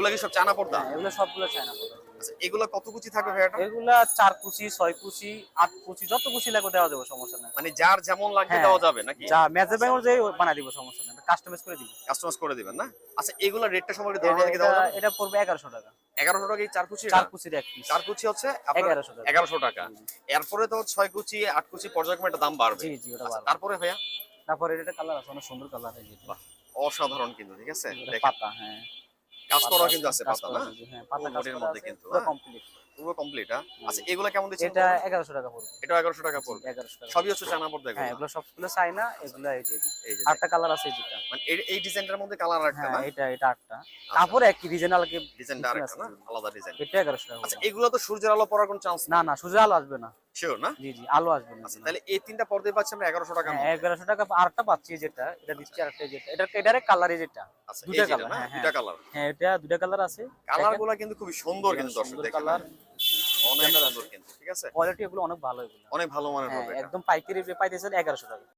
এগুলো কি সব চানা পর্দা? হ্যাঁ, এগুলো সবগুলো চায়না পড়বে আচ্ছা এগুলো কত কুচি থাকবে ভাইয়াটা এগুলা চার কুচি ছয় কুচি আট কুচি যত কুচি লাগবে দেওয়া যাবে সমস্যা নাই। মানে যার যেমন লাগবে হ্যাঁ। দেওয়া যাবে নাকি? যা মেজারমেন্ট অনুযায়ী বানাই দিব সমস্যা নেই। কাস্টমাইজ করে দিব। কাস্টমাইজ করে দিবেন না? আচ্ছা এগুলো রেটটা সম্পর্কে ধারণা থেকে দেওয়া যাবে? এটা পড়বে এগারোশো টাকা। এগারোশো টাকা এই চার কুচি চার কুচির এক পিস চার কুচি হচ্ছে এগারোশো টাকা। এগারোশো টাকা। এরপরে তো ছয় কুচি আট কুচি পর্যায়ক্রমে একটা দাম বাড়বে। জি জি ওটা আচ্ছা, বাড়বে। তারপরে ভাইয়া? তারপরে এটা কালার আছে অনেক সুন্দর কালার এই অসাধারণ কিন্তু ঠিক আছে? পাতা হ্যাঁ। কাজ করা কিন্তু আছে পাতা না হ্যাঁ মধ্যে কিন্তু? কমপ্লিট পুরো কমপ্লিট আচ্ছা এগুলো কেমন দিচ্ছেন এটা এগারোশো টাকা পড়বে। এটা এগারোশো টাকা পড়বে? এগারোশো টাকা সবই হচ্ছে চানা পর্দা হ্যাঁ এগুলো এগুলো সবগুলো চাই না এগুলো এই যে এই যে। আটটা কালার আছে যেটা মানে এই- এই ডিজাইনটার মধ্যে কালার রাখতে হ্যাঁ না? এটা এটা আটটা। তারপরে একই ডিজাইনটা আরেকটা না? আলাদা ডিজাইন এটা এগারোশো টাকা আচ্ছা এগুলো তো সূর্যের আলো পড়ার কোনো চান্স না না সোজা আলো আসবে না। শিওর না? জি জি আলো আসবে না আচ্ছা তাহলে এই তিনটা পর্দায় পাচ্ছি আমরা এগারোশো টাকা হ্যাঁ এগারোশো টাকা আরেকটা পাচ্ছি যেটা এটা দিচ্ছি আরেকটা যেটা। এটা এটারে কালারে যেটা। আচ্ছা হ্যাঁ, দুইটা কালার হ্যাঁ এটা দুটা কালার আছে। কালারগুলা কিন্তু খুবই সুন্দর কিন্তু দর্শক দেখেন। কালার অনেক কিন্তু ঠিক আছে? কোয়ালিটি এগুলো অনেক ভালো এগুলো। অনেক ভালো মানের হ্যাঁ হবে একদম পাইকারি পাইতেছেন এগারোশো টাকা।